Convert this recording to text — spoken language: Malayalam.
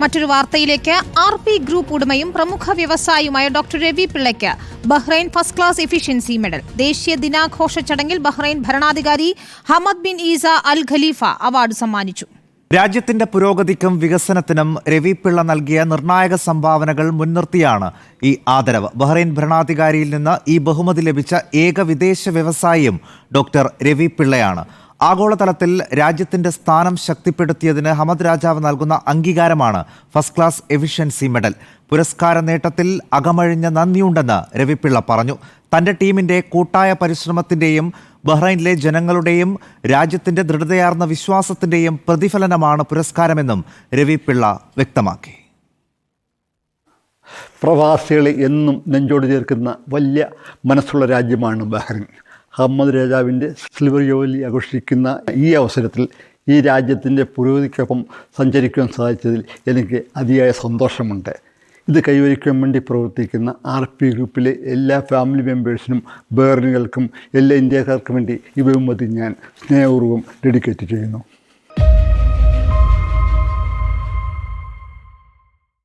മറ്റൊരു വാർത്തയിലേക്ക് ആർ പി ഗ്രൂപ്പ് ഉടമയും പ്രമുഖ വ്യവസായിയുമായ doctor Ravi പിള്ളയ്ക്ക് Bahrain first class efficiency medal. ദേശീയ ദിനാഘോഷ ചടങ്ങിൽ ബഹ്റൈൻ ഭരണാധികാരി Hamad bin Isa Al Khalifa award സമ്മാനിച്ചു. രാജ്യത്തിന്റെ പുരോഗതിക്കും വികസനത്തിനും രവി പിള്ള നൽകിയ നിർണായക സംഭാവനകൾ മുൻനിർത്തിയാണ് ഈ ആദരവ്. ബഹ്റൈൻ ഭരണാധികാരിയിൽ നിന്ന് ഈ ബഹുമതി ലഭിച്ച ഏക വിദേശ വ്യവസായിയും ഡോക്ടർ രവി പിള്ളയാണ്. ആഗോളതലത്തിൽ രാജ്യത്തിന്റെ സ്ഥാനം ശക്തിപ്പെടുത്തിയതിന് ഹമദ് രാജാവ് നൽകുന്ന അംഗീകാരമാണ് ഫസ്റ്റ് ക്ലാസ് എഫിഷ്യൻസി മെഡൽ. പുരസ്കാര നേട്ടത്തിൽ അകമഴിഞ്ഞ നന്ദിയുണ്ടെന്ന് രവിപിള്ള പറഞ്ഞു. തന്റെ ടീമിന്റെ കൂട്ടായ പരിശ്രമത്തിന്റെയും ബഹ്റൈനിലെ ജനങ്ങളുടെയും രാജ്യത്തിന്റെ ദൃഢതയാർന്ന വിശ്വാസത്തിന്റെയും പ്രതിഫലനമാണ് പുരസ്കാരമെന്നും രവിപിള്ള വ്യക്തമാക്കി. പ്രവാസികളെ എന്നും നെഞ്ചോട് ചേർക്കുന്ന വലിയ മനസ്സുള്ള രാജ്യമാണ് ബഹ്റിൻ. അഹമ്മദ് രാജാവിന്റെ സിൽവർ ജോലി ആഘോഷിക്കുന്ന ഈ അവസരത്തിൽ ഈ രാജ്യത്തിന്റെ പുരോഗതിക്കൊപ്പം സഞ്ചരിക്കുവാൻ സാധിച്ചതിൽ എനിക്ക് അതിയായ സന്തോഷമുണ്ട്. ഇത് കൈവരിക്കാൻ വേണ്ടി പ്രവർത്തിക്കുന്ന ആർ പി ഗ്രൂപ്പിലെ എല്ലാ ഫാമിലി മെമ്പേഴ്സിനും ബേർണികൾക്കും എല്ലാ ഇന്ത്യക്കാർക്കും വേണ്ടി ഈ ബഹുമതി ഞാൻ സ്നേഹപൂർവം ഡെഡിക്കേറ്റ് ചെയ്യുന്നു.